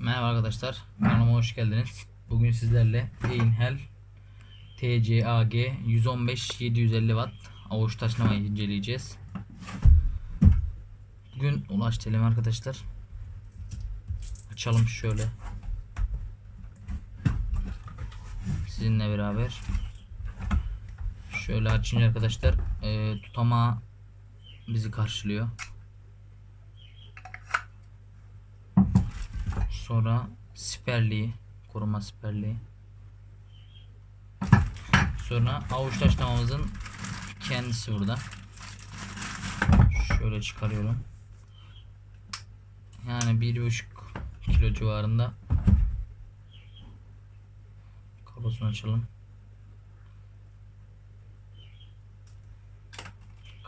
Merhaba arkadaşlar, kanalıma hoş geldiniz. Bugün sizlerle Einhell TCAG 115 750 Watt avuç taşlamayı inceleyeceğiz. Bugün ulaş telem arkadaşlar. Açalım şöyle. Sizinle beraber. Şöyle açınca arkadaşlar e, tutamağı bizi karşılıyor. Sonra siperliği, koruma siperliği. Sonra avuç taşlamamızın kendisi burada. Şöyle çıkarıyorum. Yani bir buçuk kilo civarında. Kablosunu açalım.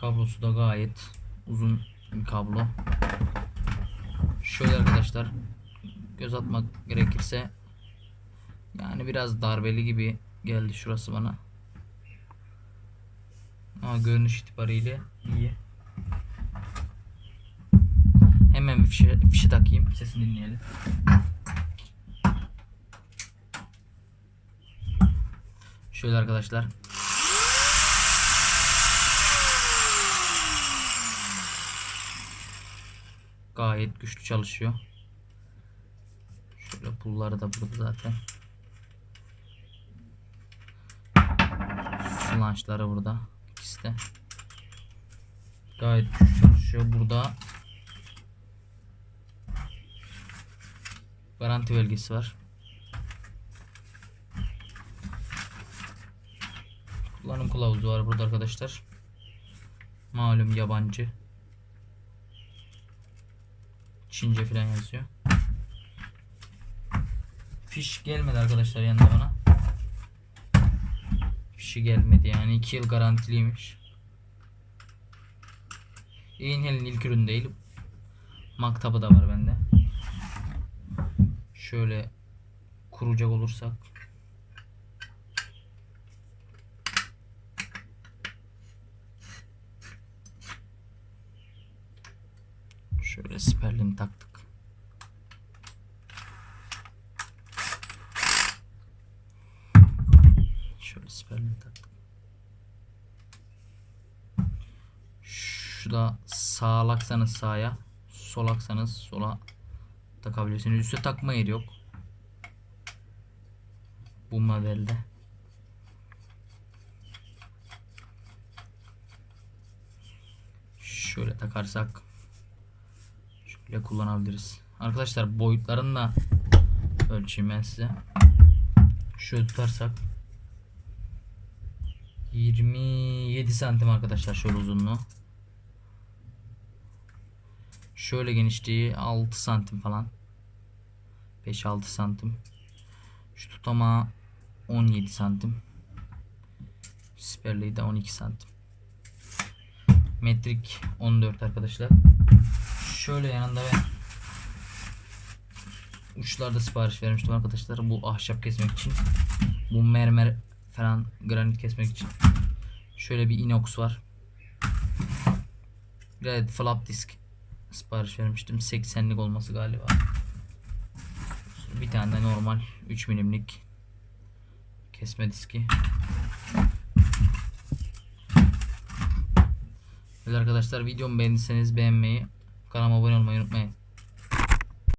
Kablosu da gayet uzun bir kablo. Şöyle arkadaşlar göz atmak gerekirse yani biraz darbeli gibi geldi şurası bana. Ama görünüş itibariyle iyi. Hemen bir fişe, fişe takayım. Sesini dinleyelim. Şöyle arkadaşlar. Gayet güçlü çalışıyor. Şöyle pulları da burada zaten. Flanşları burada. İkisi de. Gayet çalışıyor. Burada garanti belgesi var. Kullanım kılavuzu var burada arkadaşlar. Malum yabancı. Çince falan yazıyor. Fiş gelmedi arkadaşlar yanında bana. Fişi gelmedi yani 2 yıl garantiliymiş. Einhell'in ilk ürünü değil. Maktabı da var bende. Şöyle kuracak olursak. Şöyle siperliğini taktık. Şöyle siperliğini taktık. Şu da sağ aksanız sağa, sol aksanız sola takabilirsiniz. Üste takma yeri yok. Bu modelde. Şöyle takarsak şöyle kullanabiliriz. Arkadaşlar boyutlarını da ölçeyim ben size. Şöyle tutarsak 27 santim arkadaşlar şöyle uzunluğu. Şöyle genişliği 6 santim falan. 5-6 santim. Şu tutama 17 santim. Siperliği de 12 santim. Metrik 14 arkadaşlar. Şöyle yanında ben uçlarda sipariş vermiştim arkadaşlar. Bu ahşap kesmek için. Bu mermer falan granit kesmek için. Şöyle bir inox var. Gayet flap disk sipariş vermiştim. 80'lik olması galiba. Bir tane de normal 3 milimlik kesme diski. Evet arkadaşlar videomu beğendiyseniz beğenmeyi, kanalıma abone olmayı unutmayın.